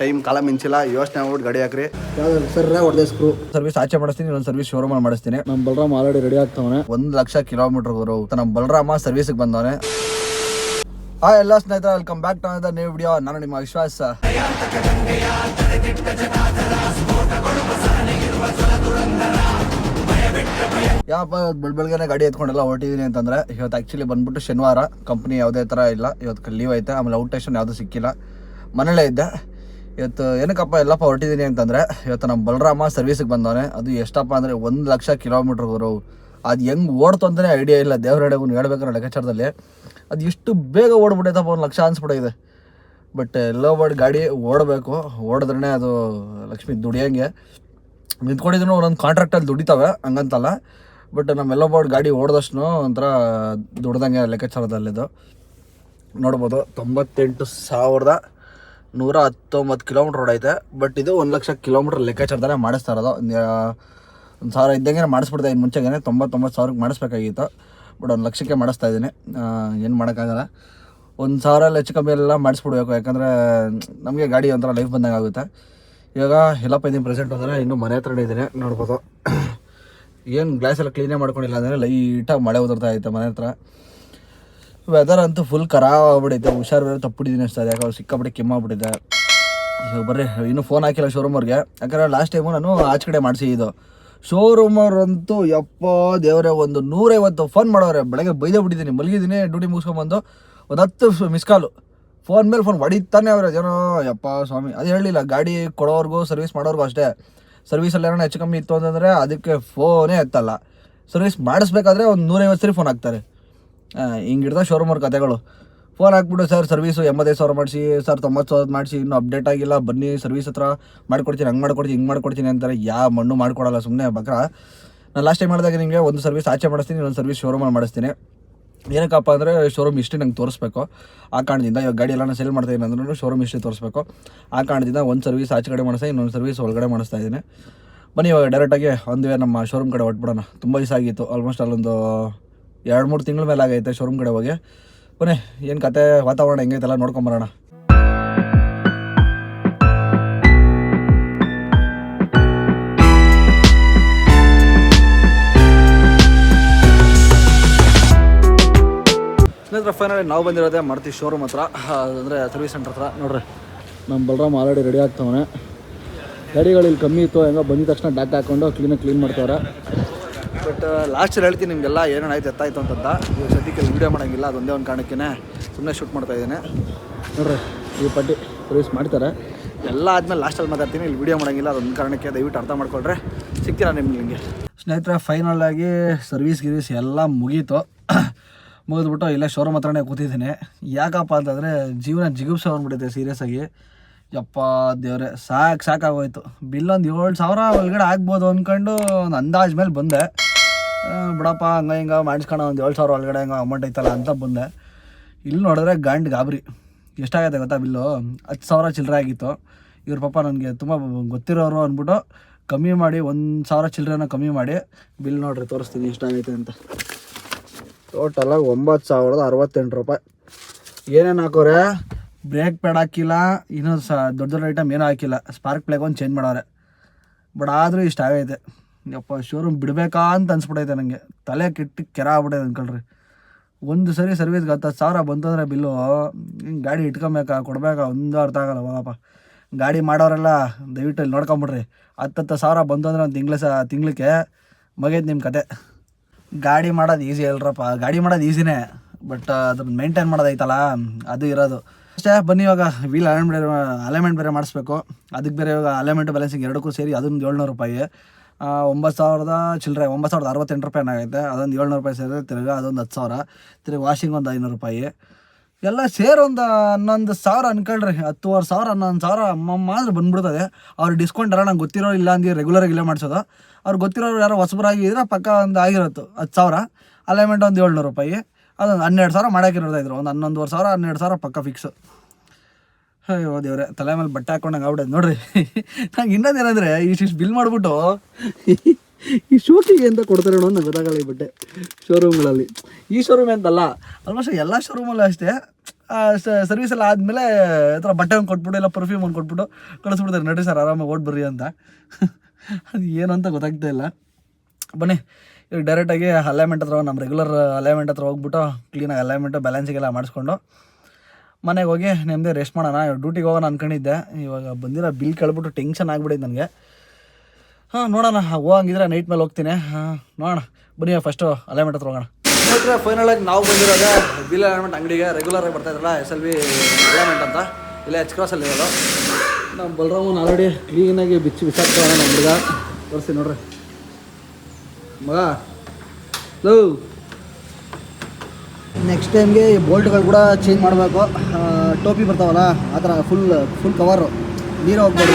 Time ಕಾಲ ಮಿಂಚಿಲ್ಲ ಯೋಚನೆ ಮಾಡ್ಬಿಟ್ಟು ಗಾಡಿ ಹಾಕ್ರಿ. ಸರ್ ಹೊಡೆದ ಸ್ಕ್ರೂ ಸರ್ವಿಸ್ ಆಚೆ ಮಾಡಿಸ್ತೀನಿ ಇನ್ನೊಂದು ಸರ್ವಿಸ್ ಶೋರೂಮ್ ಅಲ್ಲಿ ಮಾಡಿಸ್ತೀನಿ. ನಮ್ಮ ಬಲರಾಮ್ ಆಲ್ರೆಡಿ ರೆಡಿ ಆಗ್ತಾವನೆ. ಒಂದು ಲಕ್ಷ ಕಿಲೋಮೀಟರ್ ಗುರು ನಮ್ಮ ಬಲರಾಮ ಸರ್ವಿಸ್ಗೆ ಬಂದವನೆ. ಆ ಎಲ್ಲ ಸ್ನೇಹಿತರ welcome back to new video ನಾನು ನಿಮ್ಮ ವಿಶ್ವಾಸ. ಯಾಪ ಬೆಳ್ ಬೆಳಗ್ಗೆ ಗಾಡಿ ಎತ್ಕೊಂಡೆಲ್ಲ ಹೊರಟಿದ್ದೀನಿ ಅಂತಂದ್ರೆ ಇವತ್ತು ಆ್ಯಕ್ಚುಲಿ ಬಂದ್ಬಿಟ್ಟು ಶನಿವಾರ. ಕಂಪ್ನಿ ಯಾವುದೇ ಥರ ಇಲ್ಲ. ಇವತ್ತು ಲೀವ್ ಐತೆ. ಆಮೇಲೆ ಔಟ್ ಸ್ಟೇಷನ್ ಯಾವುದೂ ಸಿಕ್ಕಿಲ್ಲ. ಮನೇಲೇ ಇದ್ದೆ. ಇವತ್ತು ಏನಕ್ಕಪ್ಪ ಎಲ್ಲಪ್ಪ ಹೊರಟಿದ್ದೀನಿ ಅಂತಂದರೆ, ಇವತ್ತು ನಮ್ಮ ಬಲರಾಮ ಸರ್ವಿಸಿಗೆ ಬಂದವನೆ. ಅದು ಎಷ್ಟಪ್ಪ ಅಂದರೆ ಒಂದು ಲಕ್ಷ ಕಿಲೋಮೀಟ್ರ್ ಗುರು ಅದು ಹೆಂಗೆ ಓಡ್ತು ಅಂತಲೇ ಐಡಿಯಾ ಇಲ್ಲ. ದೇವ್ರ ಹೇಳ್ಬೇಕಾದ್ರೆ ಲೆಕ್ಕಾಚಾರದಲ್ಲಿ. ಅದು ಎಷ್ಟು ಬೇಗ ಓಡ್ಬಿಟ್ಟೈತಪ್ಪ ಒಂದು ಲಕ್ಷ ಅನ್ಸ್ಬಿಟ್ಟಿದೆ ಬಟ್ ಎಲ್ಲೋ ಬಡ್ ಗಾಡಿ ಓಡಬೇಕು. ಓಡಿದ್ರೇ ಅದು ಲಕ್ಷ್ಮಿ ದುಡಿಯೋಂಗೆ. ನಿಂತ್ಕೊಂಡಿದ್ರು ಒಂದೊಂದು ಕಾಂಟ್ರಾಕ್ಟಲ್ಲಿ ದುಡಿತಾವೆ, ಹಂಗಂತಲ್ಲ. ಬಟ್ ನಮ್ಮೆಲ್ಲ ಬೋರ್ಡ್ ಗಾಡಿ ಓಡಿದಷ್ಟು ಒಂಥರ ದುಡ್ದಂಗೆ ಲೆಕ್ಕಾಚಾರದಲ್ಲಿದ್ದು. ನೋಡ್ಬೋದು, ತೊಂಬತ್ತೆಂಟು ಸಾವಿರದ ನೂರ ಹತ್ತೊಂಬತ್ತು ಕಿಲೋಮೀಟ್ರ್ ಐತೆ. ಬಟ್ ಇದು ಒಂದು ಲಕ್ಷ ಕಿಲೋಮೀಟ್ರ್ ಲೆಕ್ಕಾಚಾರದಲ್ಲೇ ಮಾಡಿಸ್ತಾ ಇರೋದು. ಒಂದು ಸಾವಿರ ಇದ್ದಂಗೆ ಮಾಡಿಸ್ಬಿಡ್ತಾ ಇನ್ನು ಮುಂಚೆಗೆ ತೊಂಬತ್ತೊಂಬತ್ತು ಸಾವಿರಕ್ಕೆ ಮಾಡಿಸ್ಬೇಕಾಗಿತ್ತು. ಬಟ್ ಒಂದು ಲಕ್ಷಕ್ಕೆ ಮಾಡಿಸ್ತಾ ಇದ್ದೀನಿ. ಏನು ಮಾಡೋಕ್ಕಾಗಲ್ಲ. ಒಂದು ಸಾವಿರ ಎಲ್ಲ ಕಮ್ಮಿ ಎಲ್ಲ ಮಾಡಿಸ್ಬಿಡ್ಬೇಕು. ಯಾಕಂದರೆ, ನಮಗೆ ಗಾಡಿ ಒಂಥರ ಲೈಫ್ ಬಂದಂಗೆ ಆಗುತ್ತೆ. ಇವಾಗ ಎಲ್ಲಪ್ಪ ಇದ್ದೀನಿ ಪ್ರೆಸೆಂಟ್ ಅಂದರೆ ಇನ್ನೂ ಮನೆ ಹತ್ರ ಇದ್ದೀನಿ. ನೋಡ್ಬೋದು. ಏನು ಗ್ಲಾಸ್ ಎಲ್ಲ ಕ್ಲೀನೇ ಮಾಡ್ಕೊಂಡಿಲ್ಲ ಅಂದರೆ ಲೈಟಾಗಿ ಮಳೆ ಉದುರ್ತಾ ಇತ್ತು ಮನೆ ಹತ್ರ. ವೆದರ್ ಅಂತೂ ಫುಲ್ ಖರಾಬ್ ಆಗ್ಬಿಡೈತೆ ಹುಷಾರು ಬೇರೆ ತಪ್ಪಿಟ್ಟಿದ್ದೀನಿ ಅಷ್ಟೇ. ಯಾಕಂದ್ರೆ ಸಿಕ್ಕಾಪಟ್ಟೆ ಕೆಮ್ಮಾಗ್ಬಿಟ್ಟಿದೆ ಈಗ ಬರ್ರಿ, ಇನ್ನೂ ಫೋನ್ ಹಾಕಿಲ್ಲ ಶೋರೂಮ್ ಅವ್ರಿಗೆ. ಯಾಕಂದ್ರೆ ಲಾಸ್ಟ್ ಟೈಮು ನಾನು ಆಚೆ ಕಡೆ ಮಾಡಿಸಿ ಇದು. ಶೋರೂಮ್ ಅವ್ರಂತೂ ಯಪ್ಪ ದೇವರೇ, ಒಂದು ನೂರೈವತ್ತು ಫೋನ್ ಮಾಡೋರೆ. ಬೆಳಗ್ಗೆ ಬೈದೇ ಬಿಟ್ಟಿದ್ದೀನಿ. ಮಲಗಿದ್ದೀನಿ ಡ್ಯೂಟಿ ಮುಗಿಸ್ಕೊಂಬಂದು ಒಂದು ಹತ್ತು ಮಿಸ್ ಕಾಲು ಫೋನ್ ಮೇಲೆ ಫೋನ್ ಹೊಡಿತಾನೆ ಅವ್ರೆ. ಏನೋ ಯಪ್ಪ ಸ್ವಾಮಿ, ಅದು ಹೇಳಲಿಲ್ಲ. ಗಾಡಿ ಕೊಡೋರ್ಗೂ ಸರ್ವಿಸ್ ಮಾಡೋರ್ಗೂ ಅಷ್ಟೇ. ಸರ್ವಿಸಲ್ಲಿ ಏನೋ ಹೆಚ್ಚು ಕಮ್ಮಿ ಇತ್ತು ಅಂತಂದರೆ ಅದಕ್ಕೆ ಫೋನೇ ಎತ್ತಲ್ಲ. ಸರ್ವಿಸ್ ಮಾಡಿಸ್ಬೇಕಾದ್ರೆ ಒಂದು ನೂರೈವತ್ತು ಸರಿ ಫೋನ್ ಹಾಕ್ತಾರೆ. ಹಿಡ್ದ ಶೋರೂಮ್ ಅವ್ರ ಕತೆಗಳು. ಫೋನ್ ಹಾಕ್ಬಿಟ್ಟು ಸರ್ ಸರ್ವೀಸು ಎಂಬತ್ತೈದು ಸಾವಿರ ಮಾಡಿಸಿ ಸರ್ ತೊಂಬತ್ತು ಸಾವಿರ ಮಾಡಿಸಿ, ಇನ್ನೂ ಅಪ್ಡೇಟ್ ಆಗಿಲ್ಲ, ಬನ್ನಿ ಸರ್ವಿಸ್ ಹತ್ರ ಮಾಡ್ಕೊಡ್ತೀನಿ, ಹಂಗೆ ಮಾಡ್ಕೊಡ್ತೀನಿ, ಹಿಂಗೆ ಮಾಡ್ಕೊಡ್ತೀನಿ ಅಂತಾರೆ ಯಾವ ಮಣ್ಣು ಮಾಡ್ಕೊಡಲ್ಲ ಸುಮ್ಮನೆ ಬಕ್ರ. ನಾನು ಲಾಸ್ಟ್ ಟೈಮ್ ಮಾಡಿದಾಗ ನಿಮಗೆ ಒಂದು ಸರ್ವಿಸ್ ಆಚೆ ಮಾಡಿಸ್ತೀನಿ, ಇನ್ನೊಂದು ಸರ್ವಿಸ್ ಶೋರೂಮಲ್ಲಿ ಮಾಡಿಸ್ತೀನಿ. ಏನಕ್ಕಪ್ಪ ಅಂದರೆ ಶೋರೂಮ್ ಹಿಸ್ಟ್ರಿ ನಂಗೆ ತೋರಿಸ್ಬೇಕು. ಆ ಕಾರಣದಿಂದ ಇವಾಗ ಗಾಡಿ ಎಲ್ಲ ನಾನು ಸೆಲ್ ಮಾಡ್ತಾ ಇದ್ದೀನಿ ಅಂದ್ರೂ ಶೋರೂಮ್ ಹಿಸ್ಟ್ರಿ ತೋರಿಸ್ಬೇಕು. ಆ ಕಾರಣದಿಂದ ಒಂದು ಸರ್ವಿಸ್ ಆಚೆ ಕಡೆ ಮಾಡಿಸ್ತಾ ಇನ್ನೊಂದು ಸರ್ವಿಸ್ ಒಳಗಡೆ ಮಾಡಿಸ್ತಾ ಇದ್ದೀನಿ ಬನ್ನಿ ಇವಾಗ ಡೈರೆಕ್ಟಾಗಿ ಒಂದು ನಮ್ಮ ಶೋರೂಮ್ ಕಡೆ ಹೊಟ್ಬಿಡೋಣ ತುಂಬ ದಿವಸ ಆಗಿತ್ತು ಆಲ್ಮೋಸ್ಟ್ ಅಲ್ಲೊಂದು ಎರಡು ಮೂರು ತಿಂಗಳ ಮೇಲೆ ಆಗೈತೆ ಶೋರೂಮ್ ಕಡೆ ಹೋಗಿ. ಬನ್ನಿ ಏನು ಕತೆ? ವಾತಾವರಣ ಹೆಂಗೈತೆಲ್ಲ ನೋಡ್ಕೊಂಬರೋಣ ಸ್ನೇಹಿತರ ಫೈನಲಿ ನಾವು ಬಂದಿರೋದೇ ಮಾಡ್ತೀವಿ ಶೋರೂಮ್ ಹತ್ರ. ಅಂದರೆ ಸರ್ವಿಸ್ ಸೆಂಟರ್ ಹತ್ರ. ನೋಡ್ರಿ ನಮ್ಮ ಬಲರಾಮ್ ಆಲ್ರೆಡಿ ರೆಡಿ ಆಗ್ತಾವನೆ. ಗಾಡಿಗಳು ಇಲ್ಲಿ ಕಮ್ಮಿ ಇತ್ತು, ಹೆಂಗೋ ಬಂದಿದ ತಕ್ಷಣ ಡಾಕ್ ಹಾಕ್ಕೊಂಡು ಕ್ಲೀನಾಗಿ ಕ್ಲೀನ್ ಮಾಡ್ತಾವ್ರೆ. ಬಟ್ ಲಾಸ್ಟಲ್ಲಿ ಹೇಳ್ತೀನಿ, ನಿಮಗೆಲ್ಲ ಏನೇನು ಆಯ್ತು, ಎತ್ತಾಯ್ತು ಅಂತಂತ. ಇವಾಗ ಸದ್ಯಕ್ಕೆ ವೀಡಿಯೋ ಮಾಡೋಂಗಿಲ್ಲ ಅದೊಂದೇ ಒಂದು ಕಾರಣಕ್ಕೇ ಸುಮ್ಮನೆ ಶೂಟ್ ಮಾಡ್ತಾ ಇದ್ದೇನೆ. ನೋಡ್ರಿ, ಈ ಪಟ್ಟಿ ಸರ್ವಿಸ್ ಮಾಡ್ತಾರೆ. ಎಲ್ಲ ಆದಮೇಲೆ ಲಾಸ್ಟಲ್ಲಿ ಮಾತಾಡ್ತೀನಿ, ಇಲ್ಲಿ ವೀಡಿಯೋ ಮಾಡೋಂಗಿಲ್ಲ, ಅದೊಂದು ಕಾರಣಕ್ಕೆ ದಯವಿಟ್ಟು ಅರ್ಥ ಮಾಡ್ಕೊಳ್ರೆ. ಸಿಗ್ತೀರಾ ನಿಮ್ಗೆ ನಿಮಗೆ? ಸ್ನೇಹಿತರೆ ಫೈನಲ್ ಆಗಿ ಸರ್ವಿಸ್ ಗಿರ್ವಿಸ್ ಎಲ್ಲ ಮುಗೀತು. ಮುಗಿದ್ಬಿಟ್ಟು ಇಲ್ಲೇ ಶೋರೂಮ್ ಹತ್ರನೇ ಕೂತಿದ್ದೀನಿ. ಯಾಕಪ್ಪ ಅಂತಂದರೆ, ಜೀವನ ಜಿಗುಪ್ಸ ಬಂದ್ಬಿಟ್ಟಿದೆ ಸೀರಿಯಸ್ ಆಗಿ. ಯಪ್ಪ ದೇವ್ರೆ, ಸಾಕು, ಸಾಕಾಗೋಯ್ತು. ಬಿಲ್ ಒಂದು ಏಳು ಸಾವಿರ ಒಳಗಡೆ ಆಗ್ಬೋದು ಅಂದ್ಕೊಂಡು ಒಂದು ಅಂದಾಜ್ ಮೇಲೆ ಬಂದೆ. ಬಿಡಪ್ಪ, ಹಂಗ, ಹಿಂಗೆ ಮಾಡಿಸ್ಕೊಂಡು ಒಂದು ಏಳು ಸಾವಿರ ಒಳಗಡೆ ಹಂಗೆ ಅಮೌಂಟ್ ಐತಲ್ಲ ಅಂತ ಬಂದೆ. ಇಲ್ಲಿ ನೋಡಿದ್ರೆ ಗಂಡ್ ಗಾಬರಿ. ಎಷ್ಟಾಗತ್ತೆ ಗೊತ್ತಾ ಬಿಲ್ಲು? ಹತ್ತು ಸಾವಿರ ಚಿಲ್ಲರೆ ಆಗಿತ್ತು. ಇವ್ರ ಪಾಪ ನನಗೆ ತುಂಬ ಗೊತ್ತಿರೋರು ಅಂದ್ಬಿಟ್ಟು ಕಮ್ಮಿ ಮಾಡಿ, ಒಂದು ಸಾವಿರ ಚಿಲ್ಲರೆನ ಕಮ್ಮಿ ಮಾಡಿ ಬಿಲ್ ನೋಡ್ರಿ, ತೋರಿಸ್ತೀನಿ ಎಷ್ಟಾಗೈತೆ ಅಂತ. ಟೋಟಲಾಗಿ ಒಂಬತ್ತು ಸಾವಿರದ ಅರವತ್ತೆಂಟು ರೂಪಾಯಿ. ಏನೇನು ಹಾಕೋರೆ? ಬ್ರೇಕ್ ಪ್ಯಾಡ್ ಹಾಕಿಲ್ಲ, ಇನ್ನೂ ಸ ದೊಡ್ಡ ದೊಡ್ಡ ಐಟಮ್ ಏನೂ ಹಾಕಿಲ್ಲ. ಸ್ಪಾರ್ಕ್ ಪ್ಲೇಗ್ ಒಂದು ಚೇಂಜ್ ಮಾಡವ್ರೆ ಬಟ್ ಆದರೂ ಇಷ್ಟ ಆಗೈತೆ. ಯಪ್ಪ ಶೋರೂಮ್ ಬಿಡಬೇಕಾ ಅಂತ ಅನ್ಸ್ಬಿಟ್ಟೈತೆ ನನಗೆ ತಲೆ ಕೆಟ್ಟು ಕೆರ ಆಗ್ಬಿಟ್ಟೈತೆ ಅಂದ್ಕೊಳ್ರಿ ಒಂದು ಸರಿ ಸರ್ವಿಸ್ಗೆ ಹತ್ತು ಸಾವಿರ ಬಂತಂದ್ರೆ ಬಿಲ್ಲು, ಹಿಂಗೆ ಗಾಡಿ ಇಟ್ಕೊಬೇಕಾ, ಕೊಡಬೇಕಾ, ಒಂದು ಅರ್ಥ ಆಗಲ್ಲ ಬಾಪ ಗಾಡಿ ಮಾಡೋರೆಲ್ಲ ದಯವಿಟ್ಟು ಇಲ್ಲಿ ನೋಡ್ಕೊಂಬಿಡ್ರಿ. ಹತ್ತತ್ತು ಸಾವಿರ ಬಂತು ಅಂದ್ರೆ ಒಂದು ತಿಂಗ್ಳು ಸ, ತಿಂಗ್ಳಿಗೆ ಮಗೈತೆ ನಿಮ್ಮ ಕತೆ. ಗಾಡಿ ಮಾಡೋದು ಈಸಿ ಅಲ್ರಪ್ಪ. ಗಾಡಿ ಮಾಡೋದು ಈಸಿನೇ ಬಟ್ ಅದನ್ನ ಮೇಂಟೈನ್ ಮಾಡೋದೈತಲ್ಲ ಅದು ಇರೋದು. ಅಷ್ಟೇ, ಬನ್ನಿ ಇವಾಗ ವೀಲ್ ಅಲೈನ್ಮೆಂಟ್ ಬೇರೆ ಅಲೈನ್ಮೆಂಟ್ ಬೇರೆ ಮಾಡಿಸ್ಬೇಕು. ಅದಕ್ಕೆ ಬೇರೆ ಇವಾಗ ಅಲೈನ್ಮೆಂಟ್ ಬ್ಯಾಲೆನ್ಸಿಂಗ್ ಎರಡಕ್ಕೂ ಸೇರಿ ಅದೊಂದು ಏಳ್ನೂರು ರೂಪಾಯಿ. ಒಂಬತ್ತು ಸಾವಿರದ ಚಿಲ್ಲರೆ ಒಂಬತ್ತು ಸಾವಿರದ ಅರವತ್ತೆಂಟು ರೂಪಾಯಿ ಏನಾಗೈತೆ, ಅದೊಂದು ಏಳ್ನೂರು ರೂಪಾಯಿ ಸೇರಿದ್ರೆ ತಿರ್ಗಿ ಅದೊಂದು ಹತ್ತು ಸಾವಿರ. ತಿರ್ಗಿ ವಾಷಿಂಗ್ ಒಂದು ಐನೂರು ರೂಪಾಯಿ. ಎಲ್ಲ ಸೇರಿ ಒಂದು ಹನ್ನೊಂದು ಸಾವಿರ ಅನ್ಕೊಳ್ರಿ, ಹತ್ತುವರೆ ಸಾವಿರ, ಹನ್ನೊಂದು ಸಾವಿರ ಮಾತ್ರ ಬಂದ್ಬಿಡ್ತದೆ. ಅವ್ರು ಡಿಸ್ಕೌಂಟ್ ಎಲ್ಲ ನಂಗೆ ಗೊತ್ತಿರೋ ಇಲ್ಲ ಅಂದ್ರೆ ರೆಗ್ಯುಲರಾಗಿ ಇಲ್ಲೇ ಮಾಡಿಸೋದು. ಅವ್ರು ಗೊತ್ತಿರೋರು ಯಾರೋ ಹೊಸಬರಾಗಿ ಇದ್ರೆ ಪಕ್ಕ ಒಂದು ಆಗಿರತ್ತು, ಹತ್ತು ಸಾವಿರ. ಅಲೈನ್ಮೆಂಟ್ ಒಂದು ಏಳ್ನೂರು ರೂಪಾಯಿ. ಅದೊಂದು ಹನ್ನೆರಡು ಸಾವಿರ ಮಾಡೋಕಿರೋದಾಯ್ತು ಒಂದು ಹನ್ನೊಂದುವರೆ ಸಾವಿರ ಹನ್ನೆರಡು ಸಾವಿರ ಪಕ್ಕ ಫಿಕ್ಸು ಅಯ್ಯೋ ದೇವ್ರೆ, ತಲೆ ಮೇಲೆ ಬಟ್ಟೆ ಹಾಕೊಂಡಂಗೆ ಆಗ್ಬಿಡೋದು ನೋಡ್ರಿ. ನಂಗೆ ಇನ್ನೊಂದು ಏನಂದರೆ ಇಷ್ಟಿಷ್ಟು ಬಿಲ್ ಮಾಡಿಬಿಟ್ಟು ಈ ಶೂಟಿಗೆ ಅಂತ ಕೊಡ್ತಾರೆ ಅನ್ನೋದು ನಂಗೆ ಗೊತ್ತಾಗಲ್ಲ ಈ ಬಟ್ಟೆ ಶೋರೂಮ್ಗಳಲ್ಲಿ ಈ ಶೋರೂಮ್ ಅಂತಲ್ಲ ಆಲ್ಮೋಸ್ಟ್ ಎಲ್ಲ ಶೋರೂಮಲ್ಲೂ ಅಷ್ಟೇ. ಸರ್ವಿಸ್ ಎಲ್ಲ ಆದಮೇಲೆ ಥರ ಬಟ್ಟೆ ಒಂದು ಕೊಟ್ಬಿಟ್ಟು ಇಲ್ಲ ಪರ್ಫ್ಯೂಮ್ ಒಂದು ಕೊಟ್ಬಿಟ್ಟು ಕಳಿಸ್ಬಿಡ್ತಾರೆ. ನಡೀ ಸರ್, ಆರಾಮಾಗಿ ಓಡ್ ಬರ್ರಿ ಅಂತ. ಅದು ಏನು ಅಂತ ಗೊತ್ತಾಗ್ತಾ ಇಲ್ಲ. ಬನ್ನಿ ಈಗ ಡೈರೆಕ್ಟಾಗಿ ಅಲೈನ್ಮೆಂಟ್ ಹತ್ರ ನಮ್ಮ ರೆಗ್ಯುಲರ್ ಅಲೈನ್ಮೆಂಟ್ ಹತ್ರ ಹೋಗ್ಬಿಟ್ಟು ಕ್ಲೀನಾಗಿ ಅಲೈನ್ಮೆಂಟು ಬ್ಯಾಲೆನ್ಸಿಗೆಲ್ಲ ಮಾಡಿಸ್ಕೊಂಡು ಮನೆಗೆ ಹೋಗಿ ನೆಮ್ಮದಿ ರೆಸ್ಟ್ ಮಾಡೋಣ. ಡ್ಯೂಟಿಗೆ ಹೋಗೋಣ ಅಂದ್ಕೊಂಡಿದ್ದೆ ಇವಾಗ ಬಂದಿರೋ ಬಿಲ್ ಕೇಳ್ಬಿಟ್ಟು ಟೆನ್ಷನ್ ಆಗ್ಬಿಟ್ಟಿದೆ ನನಗೆ. ಹಾಂ, ನೋಡೋಣ. ಹೋಗಂಗಿದ್ರೆ ನೈಟ್ ಮೇಲೆ ಹೋಗ್ತೀನಿ. ಹಾಂ, ನೋಡೋಣ. ಬನ್ನಿ ಫಸ್ಟು ಅಲೈನ್ಮೆಂಟ್ ಹತ್ರ ಹೋಗೋಣ. ನೋಡ್ರೆ ಫೈನಲ್ ಆಗಿ ನಾವು ಬಂದಿರೋದೇ ಬಿಲ್ ಅಲೈನ್ಮೆಂಟ್ ಅಂಗಡಿಗೆ ರೆಗ್ಯುಲರ್ ಆಗಿ ಬರ್ತಾ ಇದ್ರಲ್ಲ ಎಸ್ ಎಲ್ ವಿ ಅಲೈನ್ಮೆಂಟ್ ಅಂತ. ಇಲ್ಲೇ ಎಚ್ ಕ್ರಾಸಲ್ಲಿ ಇರೋದು. ನಮ್ಮ ಬಲರಾಮನ್ ಆಲ್ರೆಡಿ ಕ್ಲೀನಾಗಿ ಬಿಚ್ಚಿ ಬಿಸಾಕ್ತಾವೆ ನಮ್ಮ ಹುಡುಗ. ತೋರಿಸಿ ನೋಡ್ರಿ. ಮಗ. ಲೋ. ನೆಕ್ಸ್ಟ್ ಟೈಮ್ಗೆ ಈ ಬೋಲ್ಟ್ಗಳು ಕೂಡ ಚೇಂಜ್ ಮಾಡಬೇಕು. ಟೋಪಿ ಬರ್ತಾವಲ್ಲ ಆ ಥರ ಫುಲ್ ಫುಲ್ ಕವರು ನೀರು ಹೋಗ್ಬೋದು.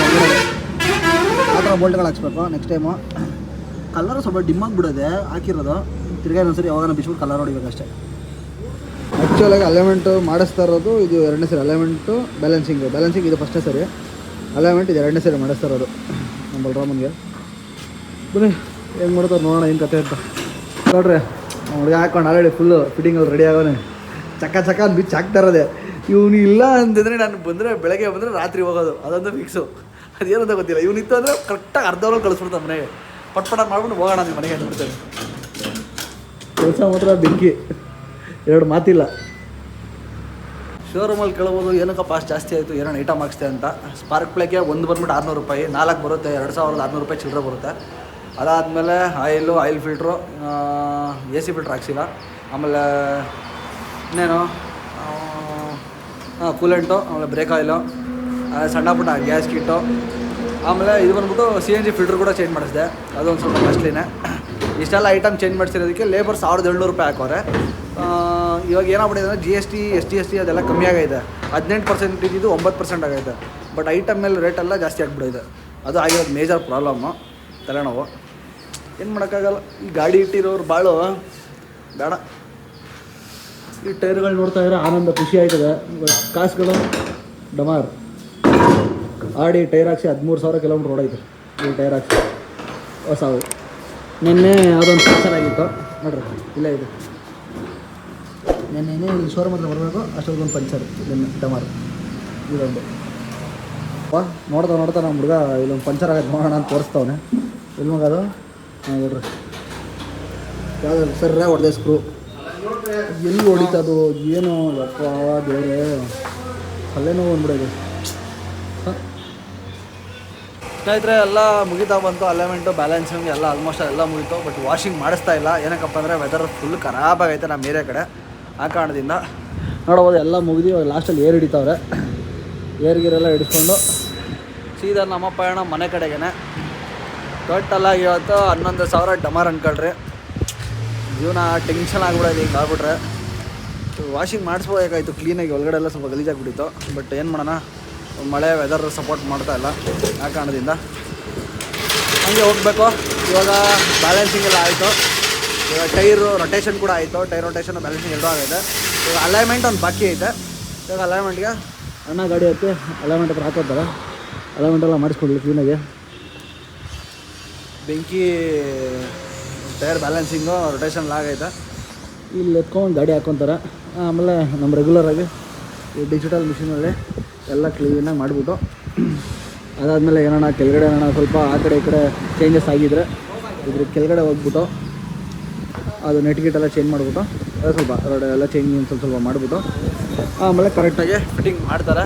ಆ ಥರ ಬೋಲ್ಟ್ಗಳು ಹಾಕ್ಸ್ಬೇಕು ನೆಕ್ಸ್ಟ್ ಟೈಮು ಕಲರ್ ಸ್ವಲ್ಪ ಡಿಮ್ ಆಗಿಬಿಡೋದೆ ಹಾಕಿರೋದು. ತಿರ್ಗಾ ಇನ್ನೊಂದ್ಸರಿ ಯಾವಾಗ ಬಿಸ್ಬಿಟ್ಟು ಕಲರ್ ಹೊಡಿಬೇಕು ಅಷ್ಟೇ ಆ್ಯಕ್ಚುಲಾಗಿ ಅಲೈನ್ಮೆಂಟು ಮಾಡಿಸ್ತಾ ಇರೋದು ಇದು ಎರಡನೇ ಸರಿ. ಅಲೈನ್ಮೆಂಟು ಬ್ಯಾಲೆನ್ಸಿಂಗ್ ಬ್ಯಾಲೆನ್ಸಿಂಗ್ ಇದು ಫಸ್ಟೇ ಸರಿ. ಅಲೈನ್ಮೆಂಟ್ ಇದು ಎರಡನೇ ಸರಿ ಮಾಡಿಸ್ತಾ ಇರೋದು. ನಮ್ಮ ಬಲರಾಮನ್ಗೆ. ಬನ್ನಿ. ಹೆಂಗೆ ಮಾಡ್ತಾರೆ ನೋಡೋಣ, ಏನು ಕತೆ ಅಂತ. ನೋಡ್ರಿ ಹುಡುಗ ಹಾಕೊಂಡು ಆಲ್ರೆಡಿ ಫುಲ್ಲು ಫಿಟ್ಟಿಂಗಲ್ಲಿ ರೆಡಿ ಆಗೋನೆ ಚಕ್ಕ ಚಕ್ಕ ಅಂತ ಬಿಚ್ಚಿ ಹಾಕ್ತಾ ಇರೋದೆ. ಇವನು ಇಲ್ಲ ಅಂತಂದರೆ ನಾನು ಬಂದರೆ ಬೆಳಗ್ಗೆ ಬಂದರೆ ರಾತ್ರಿ ಹೋಗೋದು, ಅದೊಂದು ಫಿಕ್ಸು ಅದೇನಂತ ಗೊತ್ತಿಲ್ಲ. ಇವನು ಇತ್ತು ಅಂದರೆ ಕರೆಕ್ಟಾಗಿ ಅರ್ಧ ಅವರ್ ಕಳಿಸ್ಬಿಡ್ತಾನೆ ಮನೆಗೆ. ಪಟ್ ಪಟ ಮಾಡ್ಬಿಟ್ಟು ಹೋಗೋಣ ನಿಮ್ಮ ಮನೆಗೆ ಅಂದ್ಬಿಡ್ತೇನೆ ಕೆಲಸ ಮಾತ್ರ ಬೆಂಕಿ. ಎರಡು ಮಾತಿಲ್ಲ. ಶೋರೂಮಲ್ಲಿ ಕೇಳ್ಬೋದು ಏನಕ್ಕೆ ಪಾಸ್ಟ್ ಜಾಸ್ತಿ ಆಯಿತು ಏನೋ ಐಟಮ್ ಹಾಕ್ಸ್ತೆ ಅಂತ. ಸ್ಪಾರ್ಕ್ ಪ್ಲೇಗೆ ಒಂದು ಬಂದ್ಬಿಟ್ಟು ಆರುನೂರು ರೂಪಾಯಿ, ನಾಲ್ಕು ಬರುತ್ತೆ, ಎರಡು ಸಾವಿರದ ಆರುನೂರು ರೂಪಾಯಿ ಚಿಲ್ಲರೆ ಬರುತ್ತೆ. ಅದಾದಮೇಲೆ oil, oil filter A C filter ಹಾಕ್ಸಿಲ್ಲ. ಆಮೇಲೆ ಇನ್ನೇನು ಕೂಲೆಂಟು, ಆಮೇಲೆ ಬ್ರೇಕ್ ಆಯಿಲು ಸಣ್ಣ ಪುಟ್ಟ ಗ್ಯಾಸ್ ಕಿಟ್ಟು ಆಮೇಲೆ ಇದು ಬಂದ್ಬಿಟ್ಟು ಸಿ ಎನ್ ಜಿ ಫಿಲ್ಟ್ರ್ ಕೂಡ ಚೇಂಜ್ ಮಾಡಿಸಿದೆ. ಅದೊಂದು ಸ್ವಲ್ಪ ಕಾಸ್ಟ್ಲಿನೇ ಇಷ್ಟೆಲ್ಲ ಐಟಮ್ ಚೇಂಜ್ ಮಾಡಿಸಿರೋದಕ್ಕೆ ಲೇಬರ್ ಸಾವಿರದ ಏಳ್ನೂರು ರೂಪಾಯಿ ಹಾಕೋರೆ. ಇವಾಗ ಏನಾಗ್ಬಿಟ್ಟಿದೆ ಅಂದರೆ G S T S T S T ಅದೆಲ್ಲ ಕಮ್ಮಿ ಆಗೈತೆ. ಹದಿನೆಂಟು ಪರ್ಸೆಂಟ್ ಇದ್ದಿದ್ದು ಒಂಬತ್ತು ಪರ್ಸೆಂಟ್ ಆಗೈತೆ. ಬಟ್ ಐಟಮ್ ಮೇಲೆ ರೇಟೆಲ್ಲ ಜಾಸ್ತಿ ಆಗಿಬಿಟ್ಟಿದೆ. ಅದು ಆಗಿರೋದು ಮೇಜರ್ ಪ್ರಾಬ್ಲಮ್ಮು ತಲೆನೋವು. ಏನು ಮಾಡೋಕ್ಕಾಗಲ್ಲ? ಈ ಗಾಡಿ ಇಟ್ಟಿರೋರು ಬಾಳು. ಬೇಡ. ಈ ಟೈರ್ಗಳು ನೋಡ್ತಾ ಇದ್ರೆ ಆನಂದ, ಖುಷಿ ಆಯ್ತದೆ. ಕಾಸುಗಳು, ಡಮಾರ್. ಆಡಿ ಟೈರ್ ಹಾಕ್ಸಿ ಹದಿಮೂರು ಸಾವಿರ ಕಿಲೋಮೀಟ್ರ್ ಓಡೈತೆ ಈ ಟೈರ್ ಹಾಕ್ಸಿ. ಹೊಸವು ನಿನ್ನೆ ಅದೊಂದು ಪಂಚರ್ ಆಗಿತ್ತು. ನೋಡ್ರಿ, ಇಲ್ಲೇ ಇದೆ. ನಿನ್ನೆ ಈ ಶೋರೂಮ್ ಹತ್ರ ಬರಬೇಕು. ಅಷ್ಟೊಂದು ಪಂಚರ್ ನಿನ್ನೆ ಡಮಾರ್. ಇದೊಂದು. ನೋಡ್ತಾ ನೋಡ್ತಾ ನಮ್ಮ ಹುಡುಗ ಇಲ್ಲೊಂದು ಪಂಚರ್ ಆಗತ್ತೆ ನೋಡೋಣ ಅಂತ ತೋರಿಸ್ತವನೆ. ಅದು? ನೋಡ್ರಿ ಯಾವ್ದು ಸರ್ರ ಹೊಡೆದೆ ಸ್ಕ್ರೂ ಎಲ್ಲಿ ಹೊಡಿತದು ಏನು? ಯಪ್ಪ, ದೇವ್ರೆ. ಅಲ್ಲೇನೋ ಬಂದ್ಬಿಡೋದು ಸ್ನೇಹಿತರೆ, ಎಲ್ಲ ಮುಗಿತಾ ಬಂತು. ಅಲೈನ್ಮೆಂಟು ಬ್ಯಾಲೆನ್ಸಿಂಗ್ ಎಲ್ಲ ಆಲ್ಮೋಸ್ಟ್ ಎಲ್ಲ ಮುಗೀತು. ಬಟ್ ವಾಷಿಂಗ್ ಮಾಡಿಸ್ತಾ ಇಲ್ಲ. ಏನಕ್ಕಪ್ಪ ಅಂದರೆ ವೆದರ್ ಫುಲ್ ಖರಾಬಾಗೈತೆ ನಮ್ಮ ಏರಿಯಾ ಕಡೆ. ಆ ಕಾರಣದಿಂದ ನೋಡ್ಬೋದು ಎಲ್ಲ ಮುಗಿದು ಇವಾಗ ಲಾಸ್ಟಲ್ಲಿ ಏರ್ ಹಿಡಿತಾವ್ರೆ. ಏರ್ ಗೀರೆಲ್ಲ ಹಿಡಿಸ್ಕೊಂಡು. ಸೀದಾ ನಮ್ಮ ಪಯಣ ಮನೆ ಕಡೆಗೇನೆ. ಟೋಟಲ್ ಆಗಿ ಇವತ್ತು ಹನ್ನೊಂದು ಸಾವಿರ ಡಮಾರ್ ಅನ್ಕೊಳ್ರಿ ಜೀವನ ಟೆನ್ಷನ್ ಆಗ್ಬಿಡೋದು ಈಗ, ಆಗ್ಬಿಟ್ರೆ. ವಾಷಿಂಗ್ ಮಾಡಿಸ್ಬೋದಾಗಾಯ್ತು ಕ್ಲೀನಾಗಿ ಒಳಗಡೆ ಎಲ್ಲ ಸ್ವಲ್ಪ ಗಲೀಜಾಗ್ಬಿಟ್ಟಿತ್ತು ಬಟ್ ಏನು ಮಾಡೋಣ? ಮಳೆ ವೆದರ್ ಸಪೋರ್ಟ್ ಮಾಡ್ತಾ ಇಲ್ಲ, ಆ ಕಾರಣದಿಂದ. ಹಂಗೆ ಹೋಗಬೇಕು. ಇವಾಗ ಬ್ಯಾಲೆನ್ಸಿಂಗ್ ಎಲ್ಲ ಆಯಿತು. ಇವಾಗ ಟೈರು ರೊಟೇಷನ್ ಕೂಡ ಆಯಿತು. ಟೈರ್ ರೊಟೇಷನ್ ಬ್ಯಾಲೆನ್ಸಿಂಗ್ ಎಲ್ಲ ಆಗೈತೆ ಇವಾಗ ಅಲೈನ್ಮೆಂಟ್ ಒಂದು ಬಾಕಿ ಐತೆ. ಇವಾಗ ಅಲೈನ್ಮೆಂಟ್ಗೆ ಅಣ್ಣ ಗಾಡಿ ಹತ್ತಿ ಅಲೈನ್ಮೆಂಟ್ ಹತ್ರ ಹಾಕೋತಾರೆ ಅಲೈನ್ಮೆಂಟ್ ಎಲ್ಲ ಮಾಡಿಸ್ಕೊಡ್ಲಿ ಕ್ಲೀನಾಗಿ ಬೆಂಕಿ, ಟೈರ್ ಬ್ಯಾಲೆನ್ಸಿಂಗು ರೊಟೇಷನ್ ಆಗೈತೆ ಇಲ್ಲಿ ಎತ್ಕೊಂಡು ಗಾಡಿ ಹಾಕ್ಕೊತಾರೆ ಆಮೇಲೆ ನಮ್ಮ ರೆಗ್ಯುಲರಾಗಿ ಈ ಡಿಜಿಟಲ್ ಮಿಷಿನಲ್ಲಿ ಎಲ್ಲ ಕ್ಲೀನಾಗಿ ಮಾಡಿಬಿಟ್ಟು, ಅದಾದಮೇಲೆ ಏನೋಣ ಕೆಳಗಡೆ ಏನೋಣ ಸ್ವಲ್ಪ ಆ ಕಡೆ ಈ ಕಡೆ ಚೇಂಜಸ್ ಆಗಿದ್ರೆ ಇದ್ರ ಕೆಳಗಡೆ ಹೋಗ್ಬಿಟ್ಟು ಅದು ನೆಟ್ ಗಿಟ್ ಎಲ್ಲ ಚೇಂಜ್ ಮಾಡಿಬಿಟ್ಟು, ಅದೇ ಸ್ವಲ್ಪ ಎಲ್ಲ ಚೇಂಜ್ ಸ್ವಲ್ಪ ಸ್ವಲ್ಪ ಮಾಡಿಬಿಟ್ಟು, ಆಮೇಲೆ ಕರೆಕ್ಟಾಗಿ ಫಿಟ್ಟಿಂಗ್ ಮಾಡ್ತಾರೆ.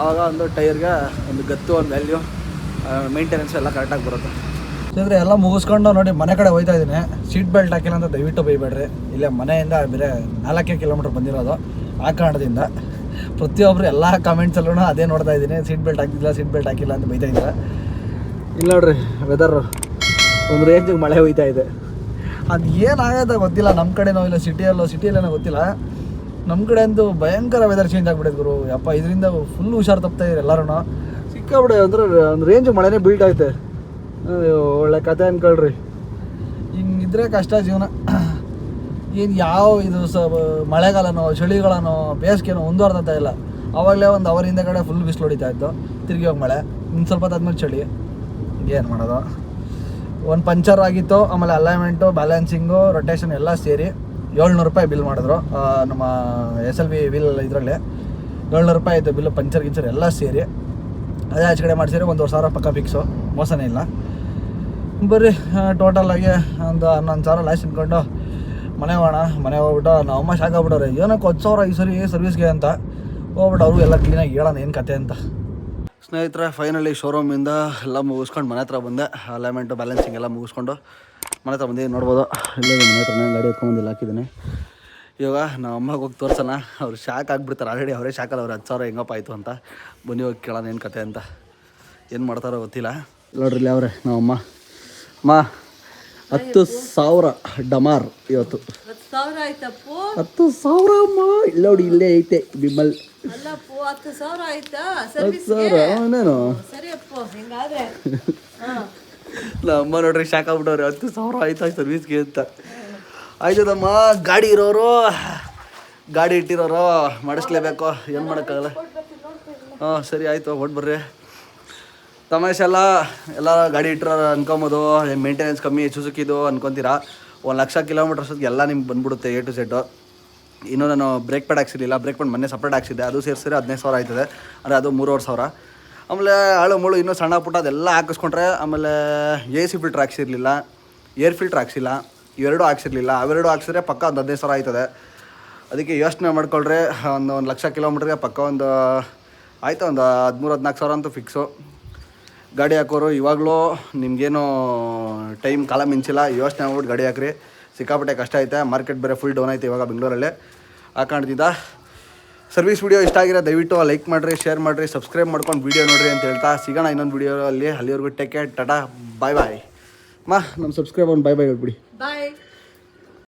ಆವಾಗ ಒಂದು ಟೈರ್ಗೆ ಒಂದು ಗತ್ತು, ಒಂದು ವ್ಯಾಲ್ಯೂ ಮೇಂಟೆನೆನ್ಸ್ ಎಲ್ಲ ಕರೆಕ್ಟಾಗಿ ಬರುತ್ತೆ. ಅಂದರೆ ಎಲ್ಲ ಮುಗಿಸ್ಕೊಂಡು ನೋಡಿ ಮನೆ ಕಡೆ ಹೋಯ್ತಾ ಇದ್ದೀನಿ. ಸೀಟ್ ಬೆಲ್ಟ್ ಹಾಕಿಲ್ಲ ಅಂತ ದಯವಿಟ್ಟು ಬೈಬೇಡ್ರಿ. ಇಲ್ಲೇ ಮನೆಯಿಂದ ಬೇರೆ ನಾಲ್ಕೇ ಕಿಲೋಮೀಟ್ರ್ ಬಂದಿರೋದು ಆ ಕಾರಣದಿಂದ. ಪ್ರತಿಯೊಬ್ಬರು ಎಲ್ಲ ಕಾಮೆಂಟ್ಸಲ್ಲೂ ಅದೇ ನೋಡ್ತಾ ಇದ್ದೀನಿ. ಸೀಟ್ ಬೆಲ್ಟ್ ಹಾಕಿಲ್ಲ ಸೀಟ್ ಬೆಲ್ಟ್ ಹಾಕಿಲ್ಲ ಅಂತ ಬೈತಾ ಇದ್ದಾರೆ. ಇಲ್ಲ ನೋಡ್ರಿ ವೆದರ್ ಒಂದು ರೇಂಜಿಗೆ ಮಳೆ ಹೋಯ್ತಾ ಇದೆ. ಅದು ಏನಾಗದ ಗೊತ್ತಿಲ್ಲ. ನಮ್ಮ ಕಡೆನೋ ಇಲ್ಲ ಸಿಟಿಯಲ್ಲೋ ಸಿಟಿಯಲ್ಲೇನೋ ಗೊತ್ತಿಲ್ಲ. ನಮ್ಮ ಕಡೆ ಅಂತೂ ಭಯಂಕರ ವೆದರ್ ಚೇಂಜ್ ಆಗ್ಬಿಟ್ಟಿದೆ ಗುರು. ಯಪ್ಪ ಇದರಿಂದ ಫುಲ್ ಹುಷಾರು ತಪ್ತಾ ಇದ್ದಾರೆ ಎಲ್ಲರೂ ಸಿಕ್ಕಾಬಿಡೆ ಅಂದ್ರೆ ಒಂದು ರೇಂಜ್ ಮಳೆನೇ ಬೀಳ್ತಾ ಐತೆ ಅಯ್ಯೋ, ಒಳ್ಳೆ ಕತೆ ಅನ್ಕೊಳ್ರಿ. ಹಿಂಗಿದ್ರೆ ಕಷ್ಟ ಜೀವನ. ಏನು ಯಾವ ಇದು ಸ, ಮಳೆಗಾಲನೋ, ಚಳಿಗಾಲನೋ, ಬೇಸಿಗೆನೋ ಮುಂದುವರ್ದಂತ ಇಲ್ಲ. ಆವಾಗಲೇ ಒಂದು ಅವರ್ ಹಿಂದೆ ಫುಲ್ ಬಿಸಿಲು ಹೊಡಿತಾ ಇತ್ತು. ತಿರುಗಿ ಹೋಗಿ ಮಳೆ ಇನ್ನು ಸ್ವಲ್ಪ ಆದ್ಮೇಲೆ ಚಳಿ. ಏನು ಮಾಡೋದು? ಒಂದು ಪಂಚರ್ ಆಗಿತ್ತು, ಆಮೇಲೆ ಅಲೈನ್ಮೆಂಟು, ಬ್ಯಾಲೆನ್ಸಿಂಗು, ರೊಟೇಷನ್ ಎಲ್ಲ ಸೇರಿ ಏಳ್ನೂರು ರೂಪಾಯಿ ಬಿಲ್ ಮಾಡಿದ್ರು. ನಮ್ಮ ಎಸ್ ಎಲ್ ಬಿ ಬಿಲ್ ಇದರಲ್ಲಿ. ಏಳ್ನೂರು ರೂಪಾಯಿ ಆಯಿತು ಬಿಲ್ಲು ಪಂಚರ್ ಗಿಂಚರ್ ಎಲ್ಲ ಸೇರಿ. ಅದೇ ಆಚೆ ಕಡೆ ಮಾಡಿಸಿದ್ರೆ ಒಂದೂವರೆ ಸಾವಿರ ಪಕ್ಕ ಫಿಕ್ಸು ಮೋಸನೇ ಇಲ್ಲ. ಬರ್ರಿ ಟೋಟಲಾಗಿ ಒಂದು ಹನ್ನೊಂದು ಸಾವಿರ ಲಾಸ್ ಇಟ್ಕೊಂಡು ಮನೆ ಹೋಗೋಣ. ಮನೆ ಹೋಗ್ಬಿಟ್ಟು ನಮ್ಮ ಅಮ್ಮ ಶಾಕ್ ಆಗ್ಬಿಟ್ಟವ್ರೆ ಏನಕ್ಕೆ ಹತ್ತು ಸಾವಿರ ಈ ಸರಿ ಸರ್ವಿಸ್ಗೆ ಅಂತ. ಹೋಗ್ಬಿಟ್ಟು ಅವರು ಎಲ್ಲ ಕ್ಲೀನಾಗಿ ಹೇಳೋಣ ಏನು ಕತೆ ಅಂತ. ಸ್ನೇಹಿತರೆ ಫೈನಲಿ ಶೋರೂಮಿಂದ ಎಲ್ಲ ಮುಗಿಸ್ಕೊಂಡು ಮನೆ ಹತ್ರ ಬಂದೆ. ಅಲೈಮೆಂಟು ಬ್ಯಾಲೆನ್ಸಿಂಗ್ ಎಲ್ಲ ಮುಗಿಸ್ಕೊಂಡು ಮನೆ ಹತ್ರ ಬಂದು ನೋಡ್ಬೋದು. ಇಲ್ಲೇ ಮನೆ ಹತ್ರ ನಾನು ಗಾಡಿ ಎತ್ಕೊಂಬಂದಿಲ್ಲ ಹಾಕಿದ್ದೀನಿ. ಇವಾಗ ನಮ್ಮ ಅಮ್ಮಗೆ ಹೋಗಿ ತೋರ್ಸೋಣ. ಅವ್ರು ಶಾಕ್ ಆಗಿಬಿಡ್ತಾರೆ ಆಲ್ರೆಡಿ ಅವರೇ ಶಾಕಲ್ಲ ಅವ್ರು ಹತ್ತು ಸಾವಿರ ಹೆಂಗಪ್ಪ ಆಯಿತು ಅಂತ. ಬನ್ನಿ ಹೋಗಿ ಕೇಳೋಣ ಏನು ಕತೆ ಅಂತ. ಏನು ಮಾಡ್ತಾರೋ ಗೊತ್ತಿಲ್ಲ. ನೋಡ್ರಿ ಇಲ್ಲಿ ಅವರೇ ನಮ್ಮಮ್ಮ ಅಮ್ಮ ಹತ್ತು ಸಾವಿರ ಡಮಾರ್ ಇವತ್ತು. ಹತ್ತು ಸಾವಿರ ಅಮ್ಮ ಇಲ್ಲ ನೋಡಿ ಇಲ್ಲೇ ಐತೆ ಬಿಮ್ಮಲ್ ಹತ್ತು ಸಾವಿರ ಆಯ್ತಾ? ನಮ್ಮ ಅಮ್ಮ ನೋಡ್ರಿ ಶಾಕ್ ಆಗ್ಬಿಟ್ಟವ್ರಿ. ಹತ್ತು ಸಾವಿರ ಆಯ್ತಾ ಸರ್ವಿಸ್ಗೆ ಅಂತ. ಆಯ್ತದಮ್ಮ ಗಾಡಿ ಇರೋರು ಗಾಡಿ ಇಟ್ಟಿರೋರು ಮಾಡಿಸ್ಲೇಬೇಕು. ಏನು ಮಾಡೋಕ್ಕಾಗಲ್ಲ. ಹಾಂ ಸರಿ ಆಯಿತು ಹೊಟ್ಟು ಬರ್ರಿ. ತಮಾಷೆ ಎಲ್ಲ ಎಲ್ಲ ಗಾಡಿ ಇಟ್ಟಿರೋ ಅನ್ಕೊಬೋದು ಮೇಂಟೆನೆನ್ಸ್ ಕಮ್ಮಿ ಸುಸುಕಿದು ಅನ್ಕೊತೀರಾ? ಒಂದು ಲಕ್ಷ ಕಿಲೋಮೀಟರ್ ಎಲ್ಲ ನಿಮ್ಗೆ ಬಂದ್ಬಿಡುತ್ತೆ ಎ ಟು ಸೆಟ್ಟು ಇನ್ನೂ ನಾನು ಬ್ರೇಕ್ ಪ್ಯಾಡ್ ಹಾಕ್ಸಿರ್ಲಿಲ್ಲ ಬ್ರೇಕ್ ಪ್ಯಾಡ್ ಮೊನ್ನೆ ಸಪ್ರೇಟ್ ಹಾಕ್ಸಿದ್ದೆ. ಅದು ಸೇರಿಸಿದ್ರೆ ಹದಿನೈದು ಸಾವಿರ ಆಯ್ತದೆ. ಅಂದರೆ ಅದು ಮೂರುವರೆ ಸಾವಿರ. ಆಮೇಲೆ ಆಳು ಮುಳು ಇನ್ನೂ ಸಣ್ಣ ಪುಟ್ಟ ಅದೆಲ್ಲ ಹಾಕಿಸ್ಕೊಂಡ್ರೆ ಆಮೇಲೆ ಎ ಸಿ ಫಿಲ್ಟ್ರ್ ಹಾಕ್ಸಿರ್ಲಿಲ್ಲ ಏರ್ ಫಿಲ್ಟ್ರ್ ಹಾಕ್ಸಿಲ್ಲ, ಇವೆರಡೂ ಹಾಕ್ಸಿರ್ಲಿಲ್ಲ. ಅವೆರಡು ಹಾಕ್ಸಿದ್ರೆ ಪಕ್ಕ ಒಂದು ಹದಿನೈದು ಸಾವಿರ ಆಯ್ತದೆ. ಅದಕ್ಕೆ ಯೋಚನೆ ಮಾಡ್ಕೊಳ್ರೆ, ಒಂದು ಒಂದು ಲಕ್ಷ ಕಿಲೋಮೀಟ್ರಿಗೆ ಪಕ್ಕ ಒಂದು, ಆಯಿತು, ಒಂದು ಹದಿಮೂರು ಹದಿನಾಲ್ಕು ಸಾವಿರ ಅಂತೂ ಫಿಕ್ಸು ಗಾಡಿ ಹಾಕೋರು, ಇವಾಗಲೂ ನಿಮ್ಗೇನು ಟೈಮ್ ಕಾಲ ಮಿಂಚಿಲ್ಲ. ಯೋಚನೆ ಮಾಡ್ಬಿಟ್ಟು ಗಾಡಿ ಹಾಕ್ರಿ. ಸಿಕ್ಕಾಪಟ್ಟೆ ಕಷ್ಟ ಐತೆ. ಮಾರ್ಕೆಟ್ ಬೇರೆ ಫುಲ್ ಡೌನ್ ಐತೆ ಇವಾಗ ಬೆಂಗಳೂರಲ್ಲಿ ಆ ಕಾರಣದಿಂದ ಸರ್ವಿಸ್ ವಿಡಿಯೋ ಇಷ್ಟ ಆಗಿರೋ ದಯವಿಟ್ಟು ಲೈಕ್ ಮಾಡಿರಿ ಶೇರ್ ಮಾಡಿರಿ ಸಬ್ಸ್ಕ್ರೈಬ್ ಮಾಡ್ಕೊಂಡು ವಿಡಿಯೋ ನೋಡಿರಿ ಅಂತ ಹೇಳ್ತಾ ಸಿಗೋಣ ಇನ್ನೊಂದು ವಿಡಿಯೋ ಅಲ್ಲಿ. ಅಲ್ಲಿವರೆಗೂ take care tata bye bye ಮಾ ನಮ್ಮ ಸಬ್ಸ್ಕ್ರೈಬ್ ಒಂದು ಬಾಯ್ ಬಾಯ್ ಹೇಳ್ಬಿಡಿ. ಬಾಯ್